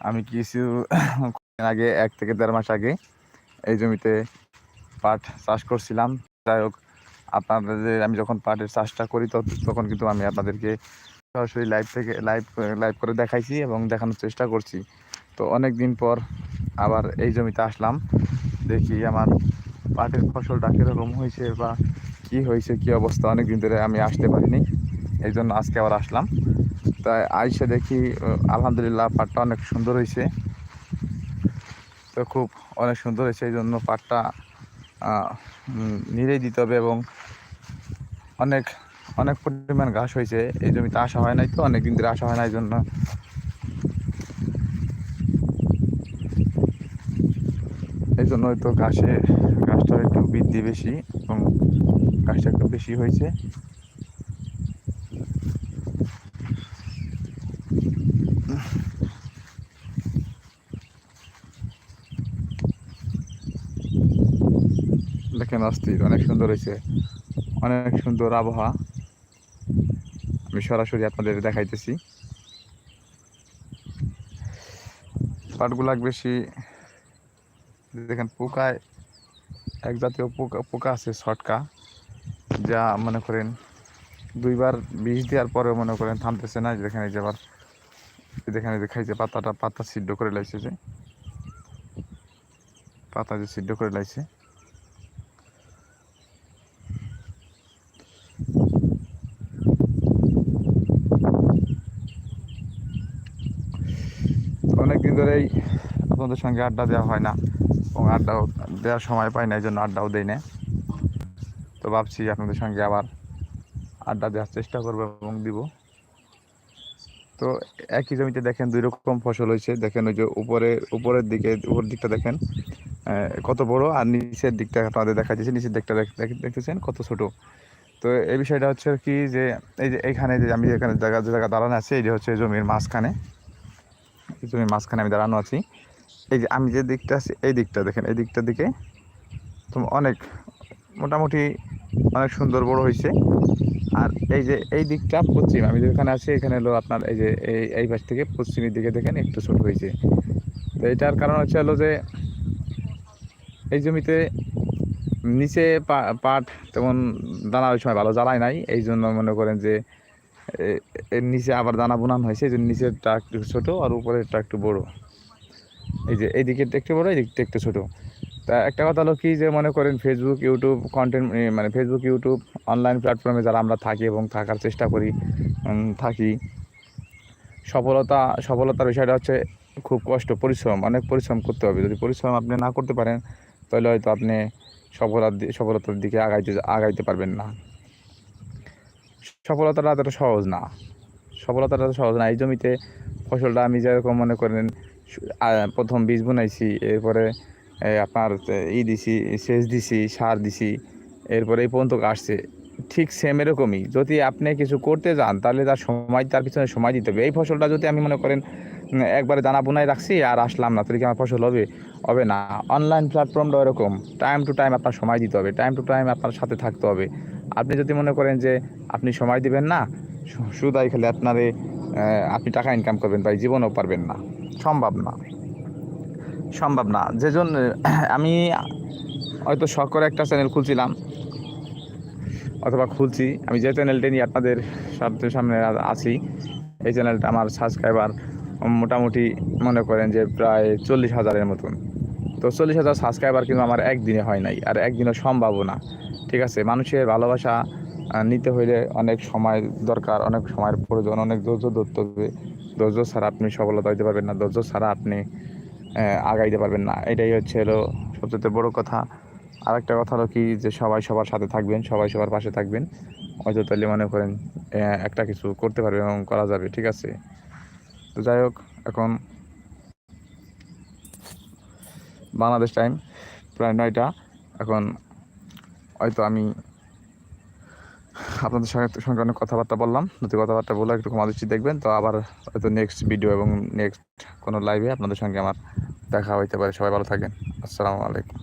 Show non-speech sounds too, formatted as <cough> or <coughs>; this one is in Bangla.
আমি কিছু <coughs> আগে, এক থেকে দেড় মাস আগে এই জমিতে পাট চাষ করছিলাম। যাই হোক, আপনাদের, আমি যখন পাটের চাষটা করি তখন কিন্তু আমি আপনাদেরকে সরাসরি লাইভ থেকে লাইভ লাইভ করে দেখাইছি এবং দেখানোর চেষ্টা করছি। তো অনেক দিন পর আবার এই জমিতে আসলাম। দেখি আমার পাটের ফসলটা কীরকম হয়েছে বা কি হয়েছে, কি অবস্থা। অনেক দিন ধরে আমি আসতে পারিনি এই জন্য আজকে আবার আসলাম। তাই আইসে দেখি আলহামদুলিল্লাহ পাটটা অনেক সুন্দর হয়েছে তো খুব অনেক সুন্দর হয়েছে এই জন্য পাটটা নিরেই দিতে হবে এবং অনেক অনেক পরিমাণ ঘাস হয়েছে এই জমিতে আসা হয় নাই তো অনেক দিন ধরে আসা হয় না এই জন্য। এই জন্য হয়তো ঘাসে, ঘাসটা একটু বৃদ্ধি বেশি এবং ঘাসটা একটু বেশি হয়েছে দেখেন অস্থির অনেক সুন্দর হয়েছে। অনেক সুন্দর আবহাওয়া। আমি সরাসরি আপনাদের দেখাইতেছি। পাটগুলা বেশি, দেখেন পোকায়, এক জাতীয় পোকা পোকা আছে, ছটকা। যা মনে করেন দুইবার বিষ দেওয়ার পরেও মনে করেন থামতেছে না। যেখানে যে আবার যেখানে দেখাইছে পাতাটা, পাতা সিদ্ধ করে লাইছে যে। পাতা যে সিদ্ধ করে লাইছে। অনেক দিন ধরেই আপনাদের সঙ্গে আড্ডা দেওয়া হয় না এবং আড্ডাও দেওয়ার সময় পাই না, এই জন্য আড্ডাও দেই না। তো ভাবছি আপনাদের সঙ্গে আবার আড্ডা দেওয়ার চেষ্টা করব এবং দিব। তো একই জমিতে দেখেন দুই রকম ফসল হয়েছে। দেখেন ওই যে উপরে, উপরের দিকে, উপর দিকটা দেখেন কত বড় আর নিচের দিকটা আপনাদের দেখা যাচ্ছে নিচের দিকটা দেখ- দেখ- দেখতেছেন কত ছোট। তো এই বিষয়টা হচ্ছে কি যে, এই যে এখানে যে আমি যেখানে জায়গা জায়গা দাঁড়ানো আছে যে হচ্ছে জমির মাঝখানে। এই জমির মাঝখানে আমি দাঁড়ানো আছি। এই যে আমি যে দিকটা আছি, এই দিকটা দেখেন, এই দিকটার দিকে তো অনেক, মোটামুটি অনেক সুন্দর বড় হয়েছে আর এই যে এই দিকটা পশ্চিম, আমি যেখানে আছি, এখানে হলো আপনার এই যে এই এই পাশ থেকে পশ্চিমের দিকে দেখেন, একটু ছোট হয়েছে তো এটার কারণ হচ্ছে হলো যে এই জমিতে নিচে পাট তেমন দানা ওই সময় ভালো জ্বালায় নাই এই জন্য মনে করেন যে এর নিচে আবার দানা বুনান হয়েছে, এই জন্য নিচেরটা একটু ছোটো আর উপরেরটা একটু বড়। এই যে, এই দিকেরটা একটু বড়ো, এই দিকটা একটু ছোটো। তা একটা কথা হলো কি যে, মনে করেন ফেসবুক ইউটিউব কন্টেন্ট মানে ফেসবুক ইউটিউব অনলাইন প্ল্যাটফর্মে যারা আমরা থাকি এবং থাকার চেষ্টা করি থাকি, সফলতা, সফলতার বিষয়টা হচ্ছে খুব কষ্ট, পরিশ্রম, অনেক পরিশ্রম করতে হবে। যদি পরিশ্রম আপনি না করতে পারেন, তাহলে হয়তো আপনি সফলতার সফলতার দিকে আগাইতে আগাইতে পারবেন না। সফলতাটা এতটা সহজ না। সফলতাটা সহজ না। এই জমিতে ফসলটা আমি যেরকম মনে করেন প্রথম বীজ বুনাইছি, এরপরে আপনার ই দিছি, সেচ দিছি, সার দিছি, এরপরে এই পর্যন্ত আসছে। ঠিক সেম এরকমই। যদি আপনি কিছু করতে যান, তাহলে তার সময়, তার পিছনে সময় দিতে হবে। এই ফসলটা যদি আমি মনে করেন একবারে দানা বুনাই রাখছি আর আসলাম না, তাহলে কি আমার ফসল হবে? হবে না। অনলাইন প্ল্যাটফর্মটা এরকম টাইম টু টাইম আপনার সময় দিতে হবে। টাইম টু টাইম আপনার সাথে থাকতে হবে। আপনি যদি মনে করেন যে আপনি সময় দিবেন না শুধাই খেলে আপনারে আপনি টাকা ইনকাম করবেন, ভাই জীবনেও পারবেন না। সম্ভব না। সম্ভব না। যে জন্য <clears throat> আমি হয়তো শখ করে একটা চ্যানেল খুলছিলাম, অথবা খুলছি। আমি যে চ্যানেলটা নিয়ে আপনাদের সাথে সামনে আছি, এই চ্যানেলটা আমার সাবস্ক্রাইবার মোটামুটি মনে করেন যে প্রায় চল্লিশ হাজারের মতন। তো চল্লিশ হাজার সাবস্ক্রাইবার কিন্তু আমার একদিনে হয় নাই, আর একদিনও সম্ভবও না। ঠিক আছে, মানুষের ভালোবাসা নিতে হইলে অনেক সময় দরকার, অনেক সময়ের প্রয়োজন, অনেক ধৈর্য ধরতে হবে। ধৈর্য ছাড়া আপনি সফলতা হইতে পারবেন না, ধৈর্য ছাড়া আপনি আগাইতে পারবেন না। এটাই হচ্ছে হলো সবচেয়ে বড় কথা। আর একটা কথা হলো কি, যে সবাই সবার সাথে থাকবেন, সবাই সবার পাশে থাকবেন। হয়তো তাহলে মনে করেন একটা কিছু করতে পারবে এবং করা যাবে, ঠিক আছে? তো যাই হোক, এখন বাংলাদেশ টাইম প্রায় নয়টা। এখন হয়তো আমি আপনাদের সঙ্গে সঙ্গে অনেক কথাবার্তা বললাম। যদি কথাবার্তা বলে একটু কমাদিচ্ছি দেখবেন। তো আবার হয়তো নেক্সট ভিডিও এবং নেক্সট কোনো লাইভে আপনাদের সঙ্গে আমার দেখা হইতে পারে। সবাই ভালো থাকেন। আসসালামু আলাইকুম।